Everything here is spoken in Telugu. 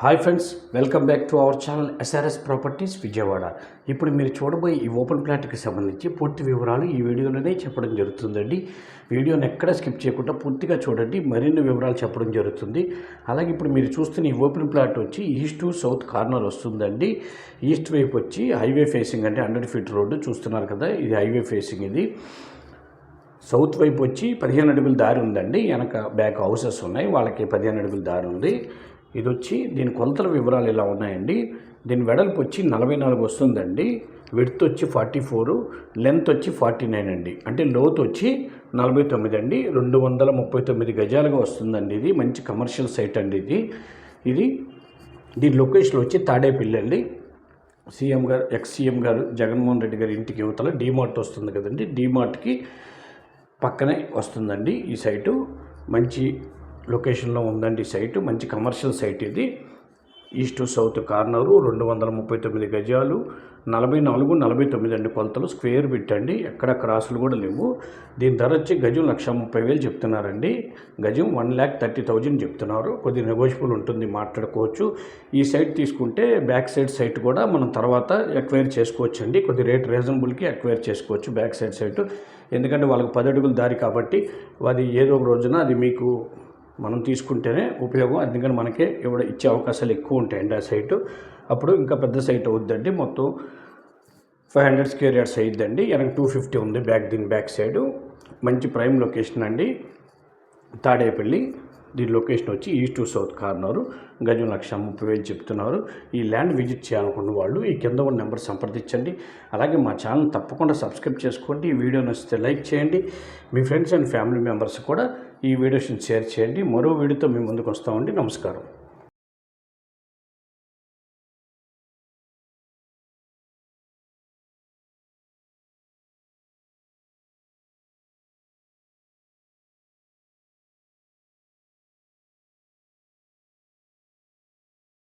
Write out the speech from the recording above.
Hi friends welcome back to our channel SRS properties Vijayawada. ఇప్పుడు మీరు చూడబోయే ఈ ఓపెన్ ప్లాట్కి సంబంధించి పూర్తి వివరాలు ఈ వీడియోలోనే చెప్పడం జరుగుతుందండి. వీడియోని ఎక్కడ స్కిప్ చేయకుండా పూర్తిగా చూడండి మరిన్ని వివరాలు చెప్పడం జరుగుతుంది. అలాగే ఇప్పుడు మీరు చూస్తున్న ఈ ఓపెన్ ప్లాట్ వచ్చి ఈస్ట్ టు సౌత్ కార్నర్ వస్తుందండి. ఈస్ట్ వైపు వచ్చి హైవే ఫేసింగ్ అంటే హండ్రెడ్ ఫీట్ రోడ్డు చూస్తున్నారు కదా ఇది హైవే ఫేసింగ్ ఇది. సౌత్ వైపు వచ్చి పదిహేను అడుగుల దారి ఉందండి వెనక బ్యాక్ హౌసెస్ ఉన్నాయి వాళ్ళకి పదిహేను అడుగుల దారి ఉంది. ఇది వచ్చి దీని కొలతల వివరాలు ఇలా ఉన్నాయండి. దీని వెడల్పు వచ్చి నలభై నాలుగు వస్తుందండి. విడ్త్ వచ్చి ఫార్టీ ఫోరు లెంత్ వచ్చి ఫార్టీ నైన్ అండి. అంటే లోత్ వచ్చి నలభై తొమ్మిది అండి. రెండు వందల ముప్పై తొమ్మిది గజాలుగా వస్తుందండి ఇది. మంచి కమర్షియల్ సైట్ అండి ఇది. ఇది దీని లొకేషన్ వచ్చి తాడేపల్లి అండి. సీఎం గారు ఎక్స్ సీఎం గారు జగన్మోహన్ రెడ్డి గారి ఇంటికి యువతల డీమార్ట్ వస్తుంది కదండి. డీమార్ట్కి పక్కనే వస్తుందండి ఈ సైటు. మంచి లొకేషన్లో ఉందండి సైటు. మంచి కమర్షియల్ సైట్ ఇది. ఈస్ట్ సౌత్ కార్నరు రెండు వందల ముప్పై తొమ్మిది గజాలు నలభై నాలుగు నలభై తొమ్మిది అండి కొలతలు. స్క్వేర్ పెట్టండి ఎక్కడ క్రాసులు కూడా లేవు. దీని ధర వచ్చి గజం లక్ష ముప్పై వేలు చెప్తున్నారండి. గజం వన్ ల్యాక్ థర్టీ థౌజండ్ చెప్తున్నారు. కొద్ది నెగోషియబుల్ ఉంటుంది మాట్లాడుకోవచ్చు. ఈ సైట్ తీసుకుంటే బ్యాక్ సైడ్ సైట్ కూడా మనం తర్వాత ఎక్వైర్ చేసుకోవచ్చు అండి కొద్ది రేట్ రీజనబుల్కి ఎక్వైర్ చేసుకోవచ్చు బ్యాక్ సైడ్ సైట్. ఎందుకంటే వాళ్ళకి పది అడుగుల దారి కాబట్టి అది ఏదో ఒక రోజున అది మీకు మనం తీసుకుంటేనే ఉపయోగం. అందుకని మనకే ఇవ్వడం ఇచ్చే అవకాశాలు ఎక్కువ ఉంటాయండి ఆ సైటు. అప్పుడు ఇంకా పెద్ద సైట్ అవుద్దండి. మొత్తం ఫైవ్ హండ్రెడ్ స్క్వేర్ యార్డ్స్ అయ్యిద్దండి వెనక టూ ఫిఫ్టీ ఉంది బ్యాక్ దీని బ్యాక్ సైడు. మంచి ప్రైమ్ లొకేషన్ అండి. తాడేపల్లి. దీని లొకేషన్ వచ్చి ఈస్ట్ టు సౌత్ కార్నరు. గజం లక్ష ముప్పై వేలు చెప్తున్నారు. ఈ ల్యాండ్ విజిట్ చేయాలనుకున్న వాళ్ళు ఈ కింద ఉన్న నెంబర్ సంప్రదించండి. అలాగే మా ఛానల్ తప్పకుండా సబ్స్క్రైబ్ చేసుకోండి. ఈ వీడియో నచ్చితే లైక్ చేయండి. మీ ఫ్రెండ్స్ అండ్ ఫ్యామిలీ మెంబర్స్ కూడా ఈ వీడియోస్ని షేర్ చేయండి. మరో వీడియోతో మేము ముందుకు వస్తామండి. నమస్కారం.